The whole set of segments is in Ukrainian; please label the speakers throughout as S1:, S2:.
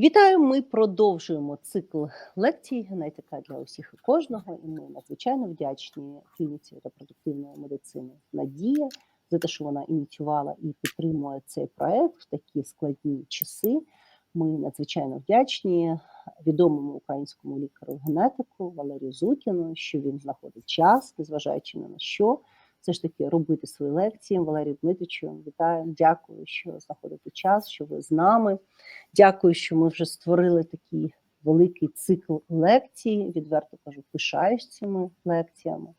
S1: Вітаю! Ми продовжуємо цикл лекцій генетика для усіх і кожного. І ми надзвичайно вдячні клініці репродуктивної медицини Надія за те, що вона ініціювала і підтримує цей проект в такі складні часи. Ми надзвичайно вдячні відомому українському лікарю генетику Валерію Зукіну, що він знаходить час, незважаючи на що, все ж таки робити свої лекції. Валерію Дмитричу, вітаю, дякую, що знаходите час, що ви з нами. Дякую, що ми вже створили такий великий цикл лекцій. Відверто кажу, пишаюсь цими лекціями.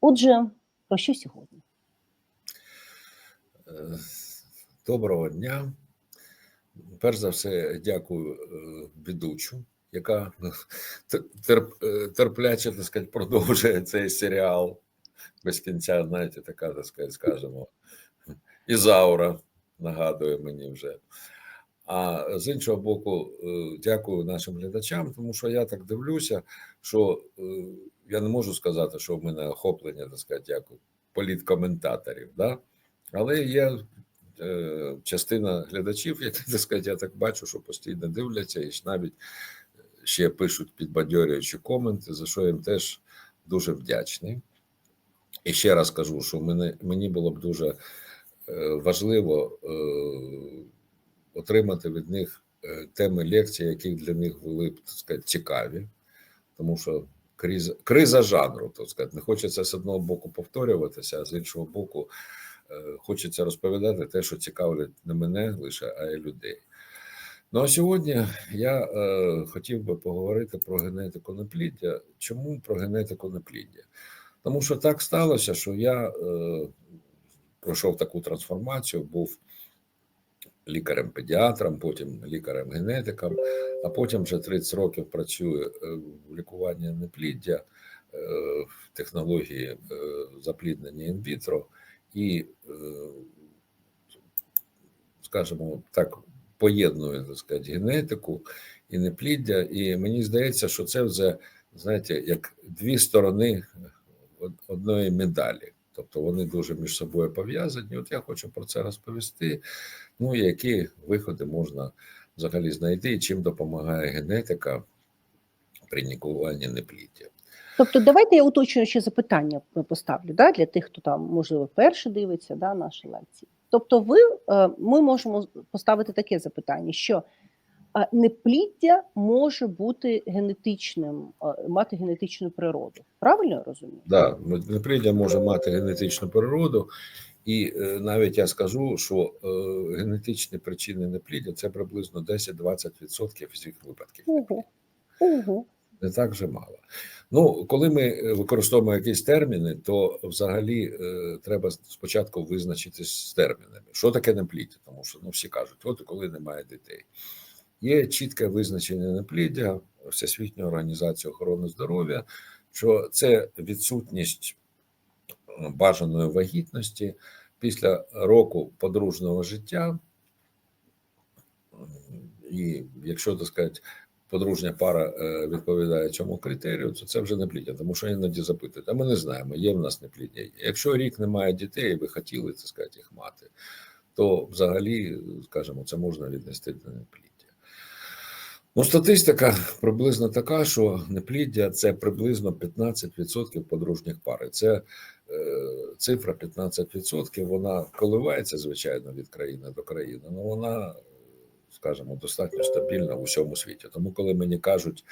S1: Отже, про що сьогодні?
S2: Е, Доброго дня. Перш за все, дякую е, ведучу, яка е, терпляче так сказати, продовжує цей серіал без кінця, знаєте, така, так сказати, скажімо, Ізаура нагадує мені вже. А з іншого боку, дякую нашим глядачам, тому що я так дивлюся, що я не можу сказати, що в мене охоплення, так сказати, як політкоментаторів. Да? Але є е, частина глядачів, які так сказати, я так бачу, що постійно дивляться і навіть ще пишуть підбадьорюючі коменти, за що я їм теж дуже вдячний. І ще раз кажу, що мені, мені було б дуже е, важливо е, отримати від них е, теми лекцій, які для них були б так сказати, цікаві, тому що криза, криза жанру, так сказати, не хочеться з одного боку повторюватися, а з іншого боку, хочеться розповідати те, що цікавить не мене лише, а й людей. Ну а сьогодні я е, хотів би поговорити про генетику непліддя. Чому про генетику непліддя? Тому що так сталося, що я е, пройшов таку трансформацію, був лікарем-педіатром, потім лікарем-генетиком, а потім вже 30 років працюю в лікуванні непліддя, в технології запліднення інвітро і, скажімо так, поєдную так сказати, генетику і непліддя. І мені здається, що це вже, знаєте, як дві сторони одної медалі. Тобто вони дуже між собою пов'язані. От я хочу про це розповісти. Ну які виходи можна взагалі знайти, і чим допомагає генетика при лікуванні непліддя.
S1: Тобто, давайте я уточнююче запитання поставлю да, для тих, хто там можливо вперше дивиться да, наші лекції. Тобто, ви ми можемо поставити таке запитання, що непліддя може бути генетичним, мати генетичну природу. Правильно я розумію?
S2: Так, да, непліддя може мати генетичну природу, і навіть я скажу, що генетичні причини непліддя це приблизно 10-20% всіх випадків.
S1: Угу. Угу.
S2: Не так вже мало. Ну, коли ми використовуємо якісь терміни, то взагалі е, треба спочатку визначитись з термінами. Що таке непліддя? Тому що ну, всі кажуть, от коли немає дітей. Є чітке визначення непліддя Всесвітньої організації охорони здоров'я, що це відсутність бажаної вагітності після року подружнього життя. І якщо так сказати, подружня пара відповідає цьому критерію, то це вже непліддя, тому що іноді запитують, а ми не знаємо, є в нас непліддя. Якщо рік немає дітей, і ви хотіли так сказати, їх мати, то взагалі, скажімо, це можна віднести до непліддя. Ну, статистика приблизно така, що непліддя це приблизно 15% подружніх пар. Це е, цифра 15%, вона коливається, звичайно, від країни до країни, але вона, скажімо, достатньо стабільна в усьому світі. Тому, коли мені кажуть,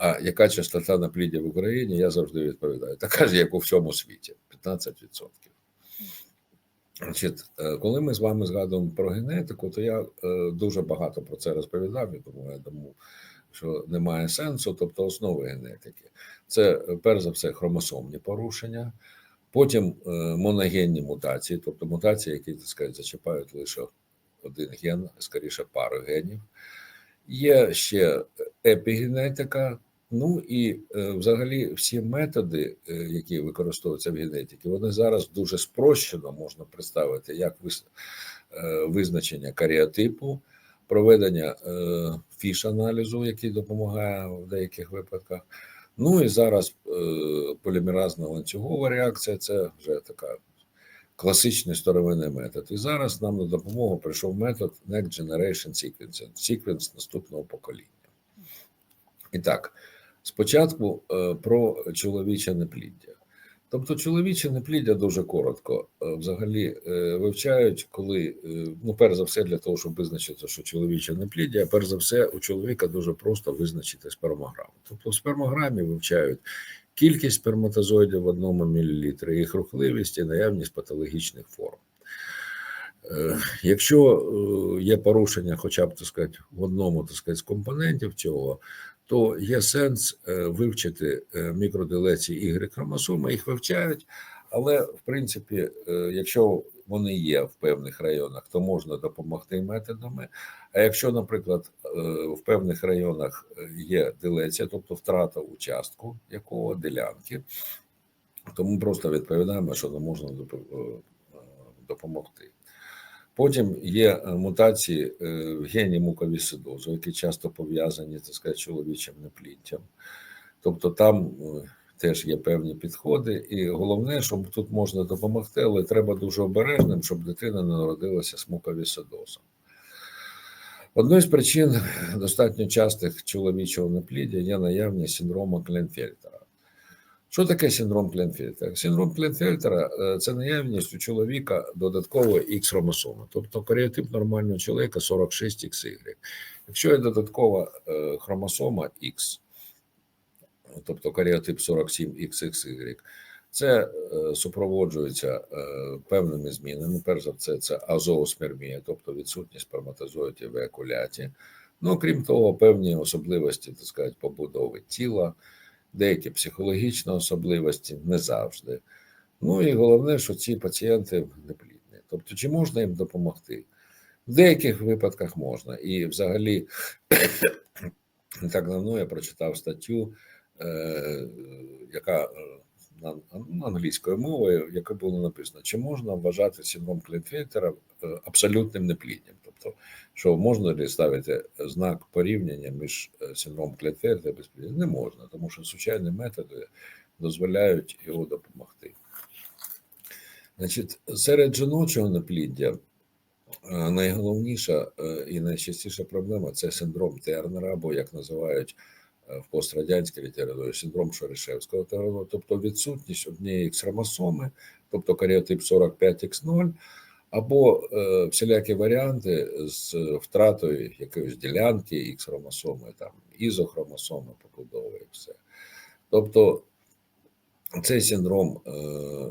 S2: а яка частота напліддя в Україні, я завжди відповідаю: така ж, як у всьому світі, 15%. Значить, коли ми з вами згадуємо про генетику, то я дуже багато про це розповідав, і тому я думаю, що немає сенсу. Тобто, основи генетики це перш за все хромосомні порушення, потім моногенні мутації, тобто мутації, які так сказати, зачіпають лише один ген, скоріше пару генів. Є ще епігенетика. Ну і е, взагалі всі методи, е, які використовуються в генетиці, вони зараз дуже спрощено можна представити як е, визначення каріотипу, проведення фіш-аналізу, який допомагає в деяких випадках. Ну і зараз полімеразна ланцюгова реакція це вже така класичний старовинний метод. І зараз нам на допомогу прийшов метод Next Generation Sequencing, секвенс наступного покоління. І так, спочатку е, про чоловіче непліддя. Тобто, чоловіче непліддя дуже коротко е, взагалі е, вивчають, коли ну, перш за все, для того, щоб визначити, що чоловіче непліддя, перш за все, у чоловіка дуже просто визначити спермограму. Тобто, в спермограмі вивчають кількість сперматозоїдів в одному мілілітрі, їх рухливість і наявність патологічних форм. Якщо є порушення, хоча б так сказати, в одному так сказати, з компонентів цього, то є сенс е, вивчити е, мікроделеції Y хромосоми, їх вивчають, але в принципі, е, якщо вони є в певних районах, то можна допомогти методами. А якщо, наприклад, в певних районах є делеція, тобто втрата участку якого ділянки, то ми просто відповідаємо, що не можна доп- допомогти. Потім є е, мутації е, в гені муковісцидозу, які часто пов'язані так сказати, чоловічим непліттям. Тобто там е, теж є певні підходи, і головне, щоб тут можна допомогти, але треба дуже обережним, щоб дитина не народилася з муковісцидозом. Одною з причин достатньо частих чоловічого непліддя є наявність синдрому Кленфельтера. Що таке синдром Кленфельтера? Синдром Кленфельтера е, це наявність у чоловіка додаткової Х хромосоми, тобто каріотип нормального чоловіка 46XY. Якщо є додаткова е, хромосома Х, тобто каріотип 47XXY, це е, супроводжується певними змінами. Перш за все, це азооспермія, тобто відсутність сперматозоїдів в еякуляті. Ну, крім того, певні особливості, так сказати, побудови тіла, деякі психологічні особливості, не завжди. Ну і головне, що ці пацієнти неплідні. Тобто, чи можна їм допомогти? В деяких випадках можна. І взагалі, не так давно я прочитав статтю, е, яка е, англійською мовою, яка було написано, чи можна вважати синдром Клінфельтера е, абсолютним неплідням. Тобто, що можна ли ставити знак порівняння між е, синдромом Клінфельтера і безпліддям? Не можна, тому що сучасні методи дозволяють його допомогти. Значить, серед жіночого непліддя е, найголовніша і найчастіша проблема це синдром Тернера, або як називають в пострадянській літературі синдром Шерешевського Тернера, тобто відсутність однієї хромосоми, тобто каріотип 45Х0, або е, всілякі варіанти з втратою якоїсь ділянки Х хромосоми, там ізохромосоми побудови і все. Тобто цей синдром е,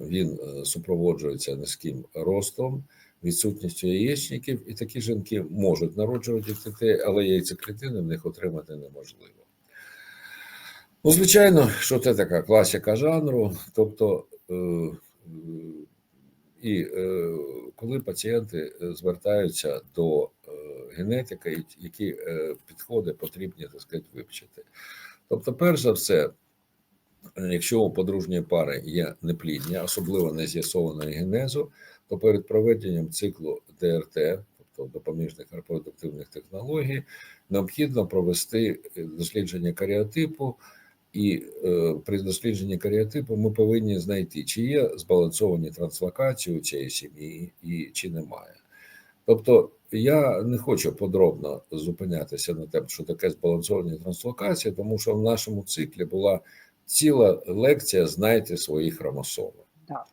S2: він е, супроводжується низьким ростом, відсутністю яєчників, і такі жінки можуть народжувати дітей, але яйцеклітини в них отримати неможливо. Ну, звичайно, що це така класика жанру, тобто, е, і е, коли пацієнти е, звертаються до генетика, які підходи потрібні так сказати, вивчити. Тобто, перш за все, якщо у подружньої пари є неплідня, особливо не з'ясованої генезу, то перед проведенням циклу ДРТ, тобто допоміжних репродуктивних технологій, необхідно провести дослідження каріотипу. І е, при дослідженні каріотипу ми повинні знайти, чи є збалансовані транслокації у цієї сім'ї, і чи немає. Тобто я не хочу подробно зупинятися на те, що таке збалансовані транслокації, тому що в нашому циклі була ціла лекція Знайте свої хромосоми.
S1: Так.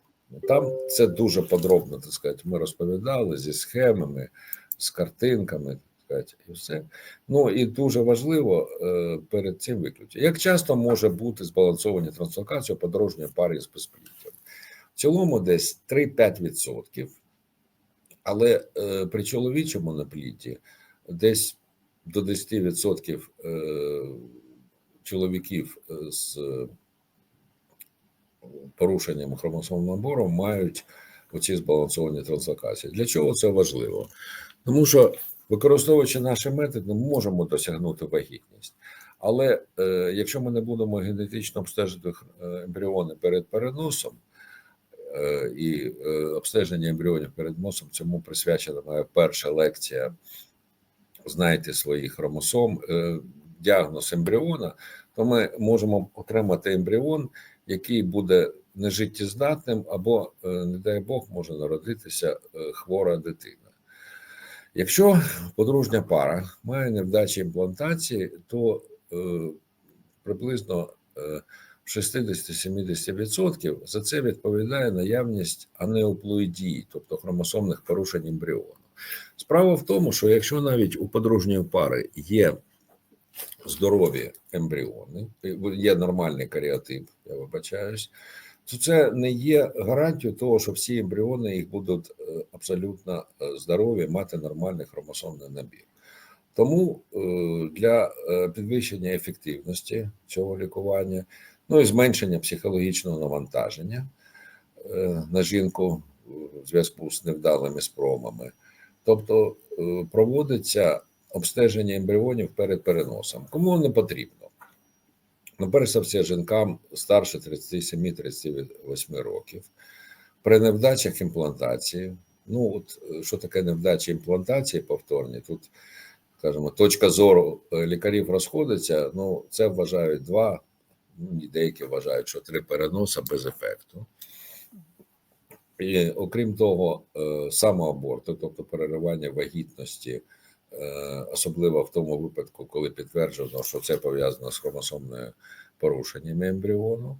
S2: Там це дуже подробно, так сказати, ми розповідали зі схемами, з картинками, сказати, і все. Ну і дуже важливо е, перед цим виключити. Як часто може бути збалансовані транслокації подорожньої пари з безпліттям? В цілому десь 3-5%, але е, при чоловічому напліті десь до 10% е, чоловіків е, з порушенням хромосомного набору мають оці збалансовані транслокації. Для чого це важливо? Тому що, використовуючи наші методи, ми можемо досягнути вагітність. Але е, якщо ми не будемо генетично обстежити е, ембріони перед переносом, е, і е, обстеження ембріонів перед носом, цьому присвячена моя перша лекція Знайте свої хромосом, е, діагноз ембріона, то ми можемо отримати ембріон, який буде нежиттєздатним, або, е, не дай Бог, може народитися е, хвора дитина. Якщо подружня пара має невдачі імплантації, то е, приблизно е, 60-70% за це відповідає наявність анеоплоїдії, тобто хромосомних порушень ембріону. Справа в тому, що якщо навіть у подружньої пари є здорові ембріони, є нормальний каріотип, я вибачаюсь, то це не є гарантією того, що всі ембріони їх будуть е, абсолютно е, здорові, мати нормальний хромосомний набір. Тому е, для підвищення ефективності цього лікування, ну і зменшення психологічного навантаження на жінку в зв'язку з невдалими спромами, тобто проводиться обстеження ембріонів перед переносом. Кому воно потрібно? Ну, перш за все, жінкам старше 37-38 років. При невдачах імплантації, ну от е, що таке невдача імплантації повторні, тут, скажімо, точка зору е, лікарів розходиться, ну це вважають два, ну і деякі вважають, що три переноси без ефекту. І окрім того, е, самоаборту, тобто переривання вагітності, особливо в тому випадку, коли підтверджено, що це пов'язано з хромосомною порушеннями ембріону.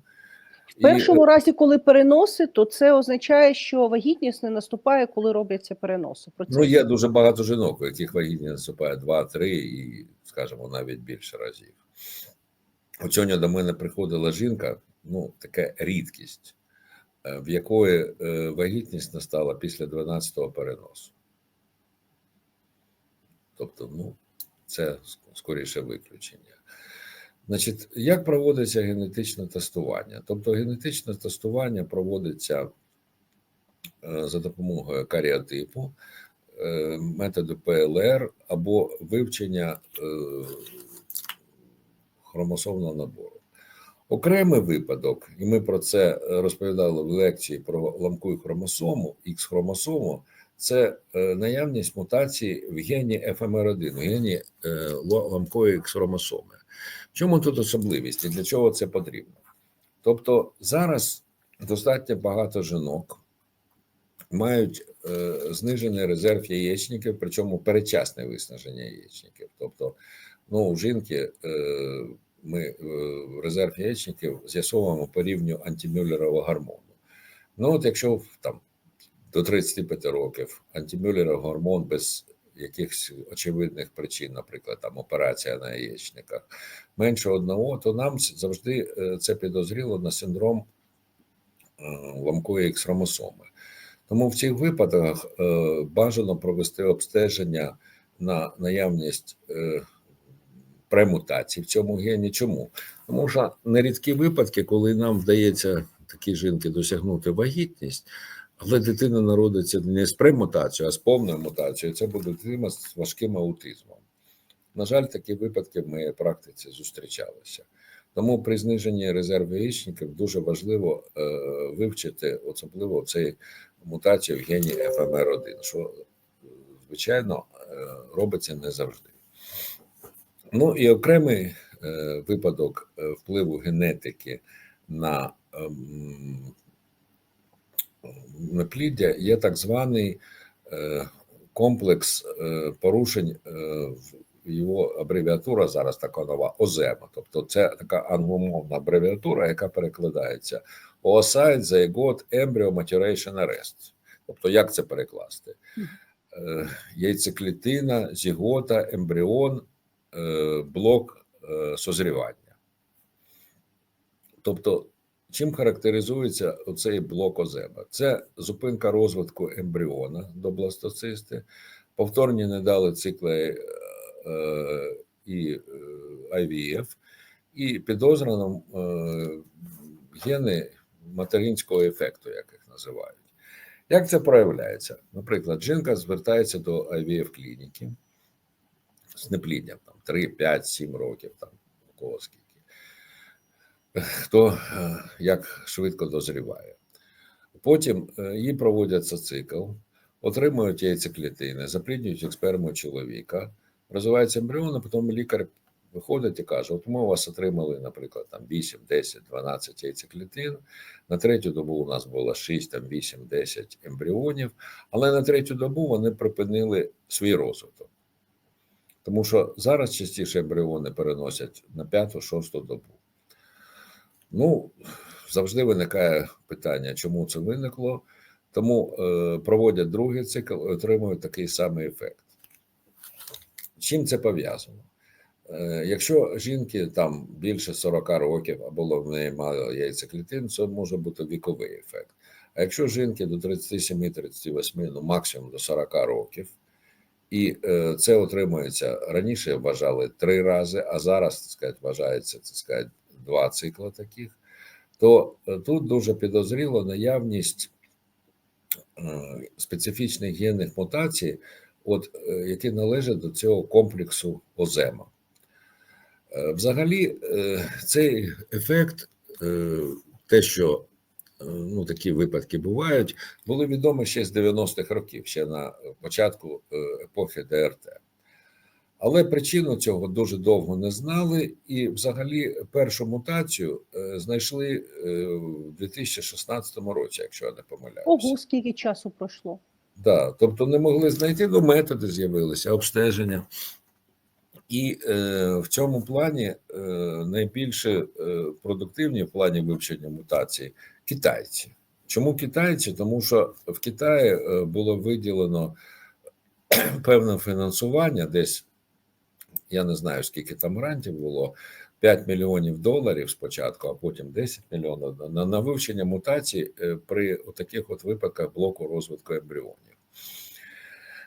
S1: В першому разі, коли переноси, то це означає, що вагітність не наступає, коли робляться переноси. Про
S2: Ну, є дуже багато жінок, у яких вагітність наступає 2-3 і, скажімо, навіть більше разів. От сьогодні до мене приходила жінка, ну, така рідкість, е, в якої е, вагітність настала після 12-го переносу. Тобто, ну, це скоріше виключення. Значить, як проводиться генетичне тестування? Тобто, генетичне тестування проводиться е, за допомогою каріотипу, е, методу ПЛР або вивчення е, хромосомного набору. Окремий випадок, і ми про це розповідали в лекції про ламку хромосому, Х-хромосому, це е, наявність мутації в гені ФМР1, в гені е, ла- ламкої Х-хромосоми. В чому тут особливість і для чого це потрібно? Тобто зараз достатньо багато жінок мають е, знижений резерв яєчників, причому передчасне виснаження яєчників. Тобто, ну, у жінки е, ми е, резерв яєчників з'ясовуємо по рівню антимюллерового гормону. Ну, от якщо там до 35 років антимюллеров гормон без якихось очевидних причин, наприклад, там операція на яєчниках, менше одного, то нам завжди е, це підозріло на синдром е, ламкої Х-хромосоми. Тому в цих випадках е, бажано провести обстеження на наявність премутацій в цьому гені. Чому? Тому що нерідкі випадки, коли нам вдається такій жінки досягнути вагітність, але дитина народиться не з премутацією, а з повною мутацією. Це буде дитина з важким аутизмом. На жаль, такі випадки в моїй практиці зустрічалися. Тому при зниженні резерву яєчників дуже важливо е, вивчити особливо цей мутацію в гені ФМР1, що, е, звичайно, е, робиться не завжди. Ну і окремий е, випадок е, впливу генетики на ем, напліддя є так званий е, комплекс е, порушень, е, його абревіатура зараз така нова ОЗЕМа. Тобто це така англомовна абревіатура, яка перекладається Oocyte Zygote Embryo Maturation Arrest. Тобто, як це перекласти? Яйцеклітина, зігота, ембріон, блок созрівання. Тобто, чим характеризується оцей блок озема? Це зупинка розвитку ембріона до бластоцисти, повторні недали цикли е, і е, IVF, і е, гени материнського ефекту, як їх називають. Як це проявляється? Наприклад, жінка звертається до IVF клініки з неплідням там 3, 5, 7 років, там у. Хто е, як швидко дозріває. Потім е, їй проводяться цикл, отримують яйцеклітини, запліднюють експериму чоловіка, розвивається ембріон, а потім лікар виходить і каже: от ми у вас отримали, наприклад, там 8, 10, 12 яйцеклітин. На третю добу у нас було 6, там 8, 10 ембріонів, але на третю добу вони припинили свій розвиток. Тому що зараз частіше ембріони переносять на п'яту, шосту добу. Ну, завжди виникає питання, чому це виникло. Тому е, проводять другий цикл і отримують такий самий ефект. Чим це пов'язано? Е, якщо жінки там більше 40 років або в неї мало яйцеклітин, це може бути віковий ефект. А якщо жінки до 37-38, ну максимум до 40 років, і е, це отримується раніше вважали три рази, а зараз так сказати, вважається так сказати, два цикли таких, то е, тут дуже підозріло наявність е, специфічних генних мутацій, от, е, які належать до цього комплексу озема. Взагалі, цей ефект, те, що ну, такі випадки бувають, були відомі ще з 90-х років, ще на початку епохи ДРТ. Але причину цього дуже довго не знали, і взагалі першу мутацію е, знайшли е, в 2016 році, якщо я не помиляюся.
S1: Ого, скільки часу пройшло.
S2: Да, тобто не могли знайти, ну методи з'явилися, обстеження. І е, в цьому плані е, найбільше е, продуктивні в плані вивчення мутацій китайці. Чому китайці? Тому що в Китаї було виділено певне фінансування, десь я не знаю, скільки там грантів було. 5 мільйонів доларів спочатку, а потім 10 мільйонів на, на вивчення мутацій е, при таких от випадках блоку розвитку ембріонів.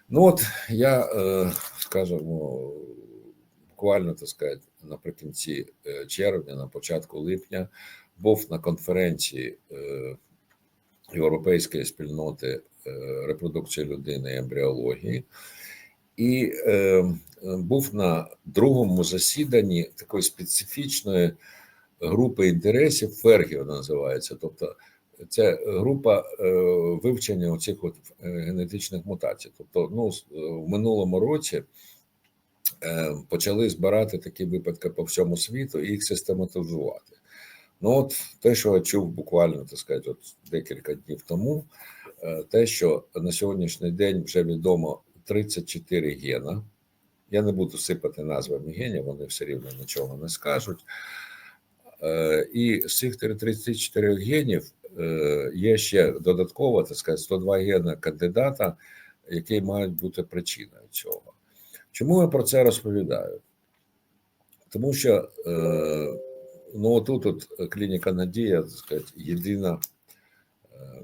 S2: Ну от я, е, скажімо, буквально так сказати, наприкінці е, червня, на початку липня, був на конференції Європейської спільноти репродукції людини і ембріології, і е, був на другому засіданні такої специфічної групи інтересів, Фергіо називається. Тобто, це група е, вивчення оцих от е, генетичних мутацій. Тобто, ну, е, в минулому році е, почали збирати такі випадки по всьому світу і їх систематизувати. Ну, от те, що я чув буквально так сказати, от декілька днів тому, е, те, що на сьогоднішній день вже відомо 34 гена. Я не буду сипати назвами генів, вони все рівно нічого не скажуть. Е, І з цих 34 генів е, є ще додатково, так сказати, 102 гена кандидата, які мають бути причиною цього. Чому я про це розповідаю? Тому що е, ну, тут от клініка Надія, так сказати, єдина,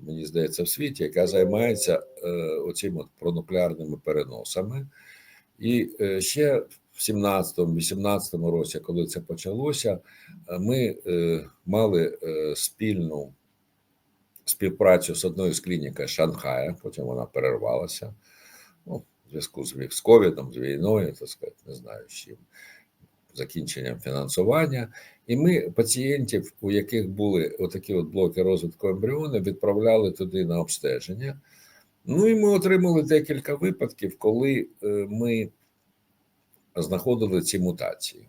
S2: мені здається, в світі, яка займається оцими от пронуклеарними переносами. І е, ще в 17-18 році, коли це почалося, е, ми е, мали спільну співпрацю з одною з клінік Шанхая, потім вона перервалася. Ну, в зв'язку з з ковідом, з війною, так сказати, не знаю з чим, закінченням фінансування. І ми пацієнтів, у яких були отакі от блоки розвитку ембріону, відправляли туди на обстеження. Ну і ми отримали декілька випадків, коли е, ми знаходили ці мутації.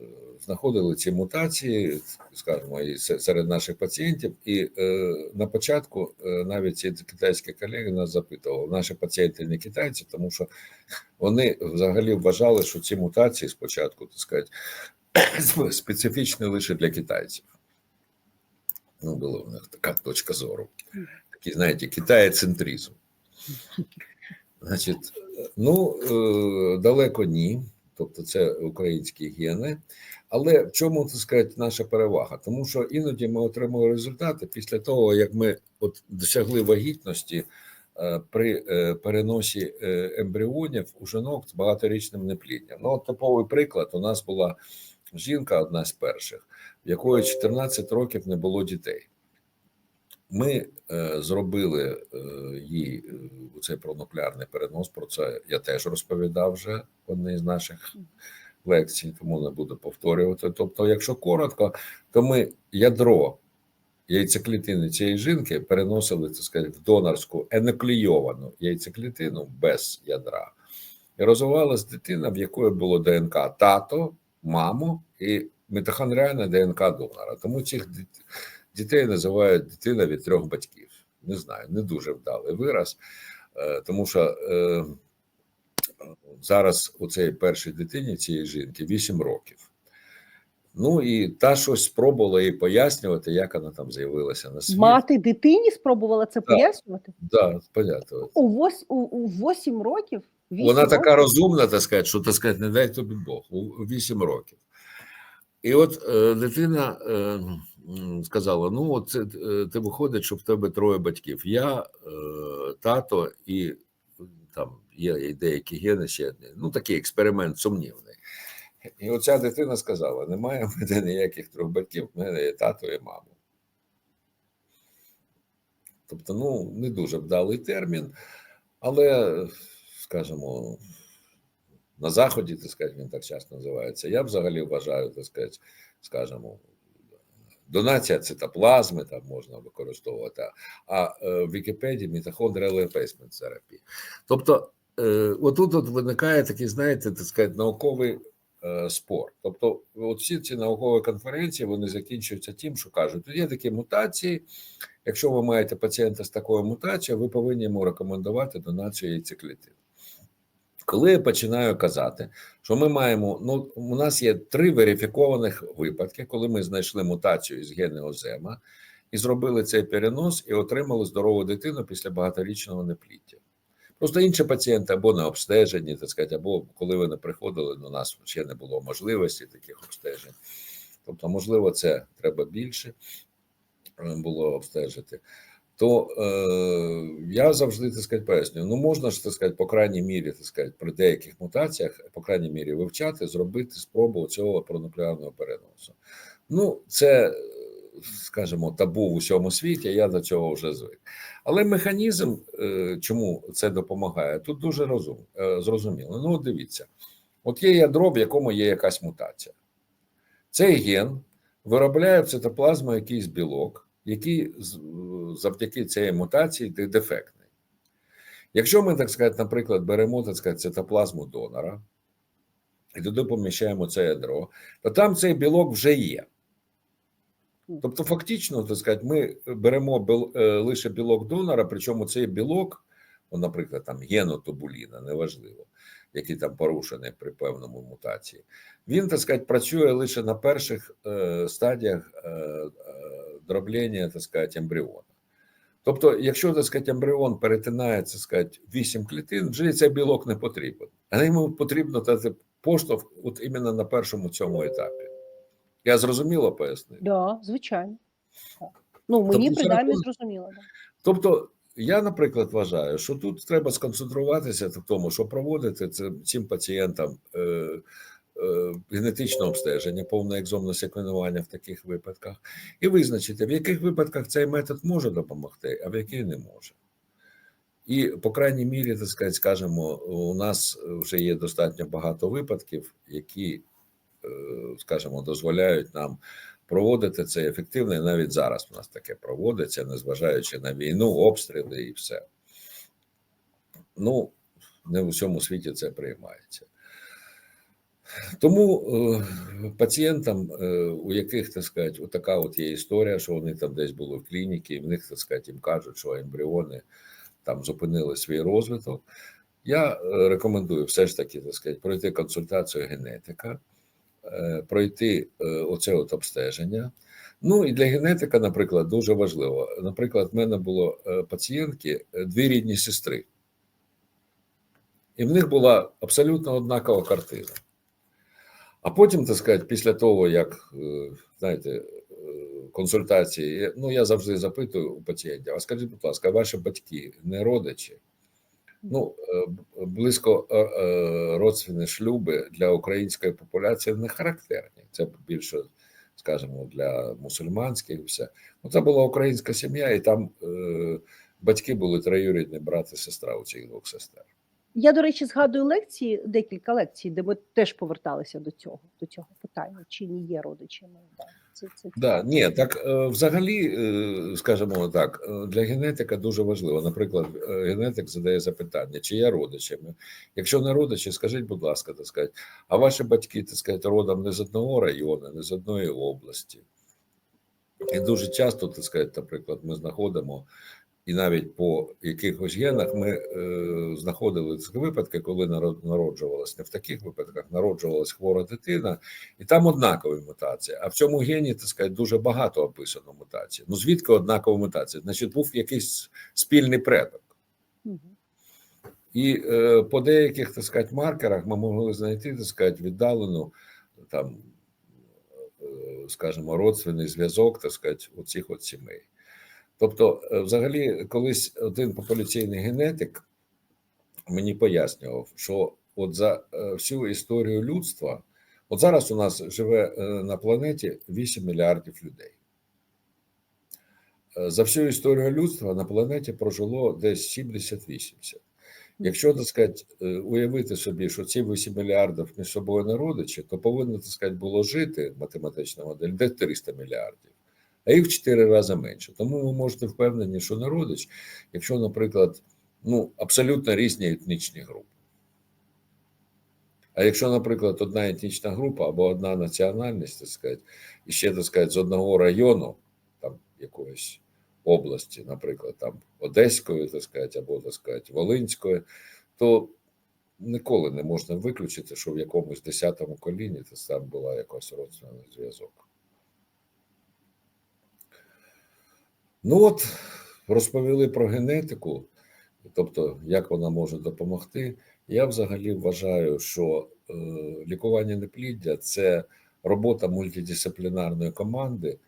S2: Е, Знаходили ці мутації, скажімо, і серед наших пацієнтів. І е, на початку е, навіть ці китайські колеги нас запитували: наші пацієнти не китайці, тому що вони взагалі вважали, що ці мутації спочатку, так сказати, специфічні лише для китайців. Ну, була у них така точка зору. Такий, знаєте, китаєцентризм. Значить, ну, е, далеко ні. Тобто це українські гени. Але в чому так сказати, наша перевага? Тому що іноді ми отримуємо результати після того, як ми от досягли вагітності е, при е, переносі е, ембріонів у жінок з багаторічним неплідням. Ну, от типовий приклад: у нас була жінка, одна з перших, в якої 14 років не було дітей. Ми е, зробили е, їй е, цей пронуклеарний перенос. Про це я теж розповідав вже в одній з наших лекцій, тому не буду повторювати. Тобто, якщо коротко, то ми ядро яйцеклітини цієї жінки переносили так сказати, в донорську енуклейовану яйцеклітину без ядра. І розвивалась дитина, в якої було ДНК тато, мамо і мітохондріальна ДНК донора. Тому цих дит- дітей називають дитина від трьох батьків. Не знаю, не дуже вдалий вираз, е, тому що е, зараз у цій першій дитині цієї жінки 8 років. Ну і та щось спробувала їй пояснювати, як вона там з'явилася на світ.
S1: Мати дитині спробувала це пояснювати
S2: Да, понятно.
S1: у вось у, у 8 років. вісім
S2: Вона така розумна, так сказати, що так сказати, не дай тобі Бог у 8 років. І от е, дитина е, сказала: ну, це, е, ти виходить, що в тебе троє батьків. Я, е, тато і там є деякі гени ще. Ну, такий експеримент сумнівний. І оця дитина сказала: немає в мене ніяких трьох батьків, в мене є тато і мама. Тобто, ну, не дуже вдалий термін, але, скажімо, на Заході, так сказати, він так часто називається. Я взагалі вважаю, так сказати, скажімо, донація цитоплазми там можна використовувати, а е, в Вікіпедії мітохондріал replacement терапія. Тобто, е, отут от виникає такий, знаєте, так сказати, науковий е, спор. Тобто, от всі ці наукові конференції вони закінчуються тим, що кажуть, тут є такі мутації. Якщо ви маєте пацієнта з такою мутацією, ви повинні йому рекомендувати донацію яйцеклітин. Коли я починаю казати, що ми маємо, ну у нас є три верифікованих випадки, коли ми знайшли мутацію із гени озема і зробили цей перенос і отримали здорову дитину після багаторічного непліття. Просто інші пацієнти або не обстежені, так сказати, або коли вони приходили, до нас ще не було можливості таких обстежень. Тобто, можливо, це треба більше е, було обстежити. То е, я завжди так сказати, пояснюю, ну можна ж так сказати, по крайній мірі, так сказати, при деяких мутаціях, по крайній мірі, вивчати, зробити спробу цього пронуклеарного переносу. Ну, це, скажімо, табу в усьому світі, я до цього вже звик. Але механізм, е, чому це допомагає, тут дуже розум, е, зрозуміло. Ну, дивіться, от є ядро, в якому є якась мутація. Цей ген виробляє в цитоплазму якийсь білок, який завдяки цієї мутації дефектний. Якщо ми, так сказати, наприклад, беремо так сказати, цитоплазму донора і туди поміщаємо це ядро, то там цей білок вже є. Тобто, фактично, так сказати, ми беремо е, лише білок донора, причому цей білок, ну, наприклад, там генотубуліна, неважливо, який там порушений при певному мутації, він, так сказати, працює лише на перших е, стадіях е, е, дроблення, так сказати, ембріона. Тобто, якщо так сказати, ембріон перетинає так сказати, 8 клітин, вже цей білок не потрібен. Але йому потрібно дати поштовх от іменно на першому цьому етапі. Я зрозуміло пояснив.
S1: Да, звичайно. Ну, мені
S2: Тобто,
S1: принаймні зрозуміло. Да.
S2: Тобто, я, наприклад, вважаю, що тут треба сконцентруватися в тому, що проводити цим пацієнтам е, генетичне обстеження, повне екзомне секвенування в таких випадках, і визначити, в яких випадках цей метод може допомогти, а в яких не може. І, по крайній мірі, так сказати, скажемо, у нас вже є достатньо багато випадків, які, е, скажімо, дозволяють нам проводити це ефективно, і навіть зараз у нас таке проводиться, незважаючи на війну, обстріли і все. Ну, не в усьому світі це приймається. Тому е, пацієнтам, е, у яких, так сказати, така от є історія, що вони там десь були в клініці, і в них, так сказати, їм кажуть, що ембріони там зупинили свій розвиток. Я е, рекомендую все ж таки, так сказати, пройти консультацію генетика, пройти оце от обстеження. Ну і для генетика, наприклад, дуже важливо. Наприклад, в мене було пацієнтки дві рідні сестри, і в них була абсолютно однакова картина. А потім, так сказати, після того, як е, знаєте, е, консультації, ну я завжди запитую у пацієнтів: а скажіть, будь ласка, ваші батьки не родичі? Ну, е, близько родственні шлюби для української популяції не характерні. Це більше, скажімо, для мусульманських все. Ну, це була українська сім'я, і там батьки були троюрідні брат і сестра у цих двох сестер.
S1: Я, до речі, згадую лекції, декілька лекцій, де ми теж поверталися до цього, до цього питання, чи не є родичами. Да, це, це
S2: Да, ні, так е, взагалі, е, скажімо так, е, для генетика дуже важливо. Наприклад, генетик задає запитання, чи є родичами. Якщо не родичі, скажіть, будь ласка, так сказати, а ваші батьки, так сказати, родом не з одного району, не з одної області. І дуже часто, так сказати, наприклад, ми знаходимо, і навіть по якихось генах ми е, знаходили такі випадки, коли народ- народжувалась не в таких випадках, народжувалась хвора дитина, і там однакові мутації. А в цьому гені, так сказати, дуже багато описано мутацій. Ну звідки однакова мутація? Значить, був якийсь спільний предок. І е, по деяких, так сказати, маркерах ми могли знайти, так сказати, віддалену там, е, скажімо, родственний зв'язок, так сказати, у цих от сімей. Тобто, е, взагалі, колись один популяційний генетик мені пояснював, що от за е, всю історію людства, от зараз у нас живе е, на планеті 8 мільярдів людей. За всю історію людства на планеті прожило десь 70-80. Якщо так сказати, уявити собі, що ці 8 мільярдів між собою не родичі, то повинно так сказати, було жити математична модель десь 300 мільярдів, а їх в 4 рази менше. Тому ви можете впевнені, що не родич, якщо, наприклад, ну, абсолютно різні етнічні групи. А якщо, наприклад, одна етнічна група або одна національність, так сказати, і ще так сказати, з одного району, там якоїсь області, наприклад, там Одеської, так сказати, або так сказати, Волинської, то ніколи не можна виключити, що в якомусь десятому коліні це там була якась родственний зв'язок. Ну от розповіли про генетику, тобто як вона може допомогти. Я взагалі вважаю, що е, лікування непліддя це робота мультидисциплінарної команди.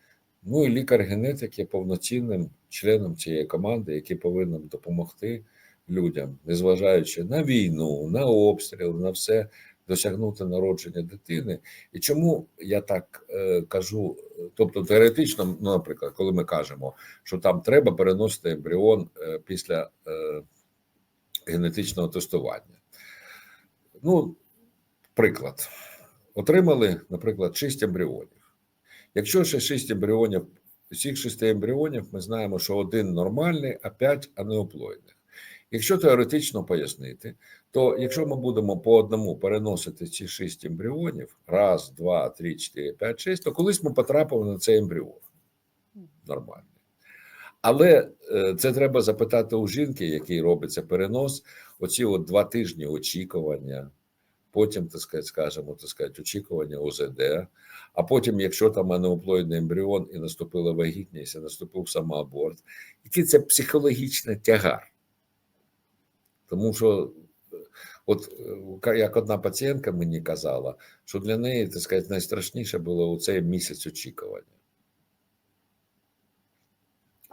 S2: Ну і лікар-генетик є повноцінним членом цієї команди, який повинен допомогти людям, незважаючи на війну, на обстріл, на все, досягнути народження дитини. І чому я так е, кажу? Тобто, теоретично, ну, наприклад, коли ми кажемо, що там треба переносити ембріон е, після е, генетичного тестування. Ну, приклад. Отримали, наприклад, 6 ембріонів. Якщо ще 6 ембріонів, цих 6 ембріонів ми знаємо, що один нормальний, а 5 анеоплоїдних. Якщо теоретично пояснити, то якщо ми будемо по одному переносити ці 6 ембріонів, раз, два, три, чотири, п'ять, шість, то колись ми потрапимо на цей ембріон. Нормальний. Але е, це треба запитати у жінки, який робиться перенос, оці от два тижні очікування, потім, так сказати, скажемо, так сказати, очікування ОЗД, а потім, якщо там анеоплоїдний ембріон і наступила вагітність, і наступив самоаборт, який це психологічний тягар. Тому що, е, от е, як одна пацієнтка мені казала, що для неї, так сказати, найстрашніше було цей місяць очікування.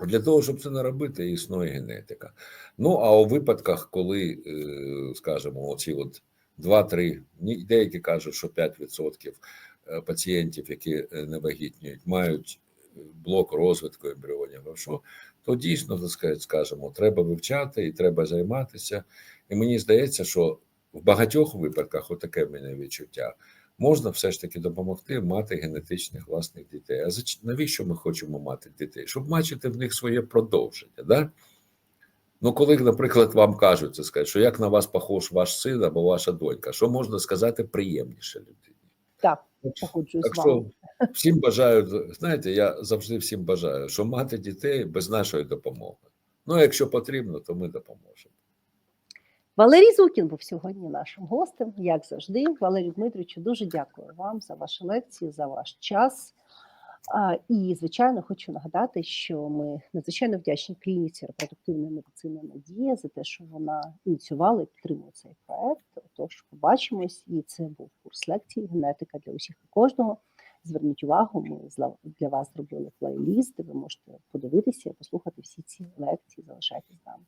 S2: Для того, щоб це не робити, існує генетика. Ну, а у випадках, коли, е, скажімо, оці от 2-3, ні- деякі кажуть, що 5% е, пацієнтів, які не вагітніють, мають блок розвитку ембріонів, що, то дійсно, сказати, треба вивчати і треба займатися. І мені здається, що в багатьох випадках, отаке в мене відчуття, можна все ж таки допомогти мати генетичних власних дітей. А навіщо ми хочемо мати дітей? Щоб бачити в них своє продовження. Да? Ну, коли, наприклад, вам кажуть, сказати, що як на вас похож ваш син або ваша донька, що можна сказати приємніше людині?
S1: Так, хочу
S2: Так
S1: з вами.
S2: що всім бажаю, знаєте, я завжди всім бажаю, що мати дітей без нашої допомоги. Ну, якщо потрібно, то ми допоможемо.
S1: Валерій Зукін був сьогодні нашим гостем, як завжди. Валерій Дмитровичу, дуже дякую вам за ваші лекції, за ваш час. І, звичайно, хочу нагадати, що ми надзвичайно вдячні клініці репродуктивної медицини Надія за те, що вона ініціювала і підтримує цей проект. Отож, побачимось, і це був курс лекцій генетика для усіх і кожного. Зверніть увагу, ми для вас зробили плейліст, де ви можете подивитися, послухати всі ці лекції. Залишайтесь з нами.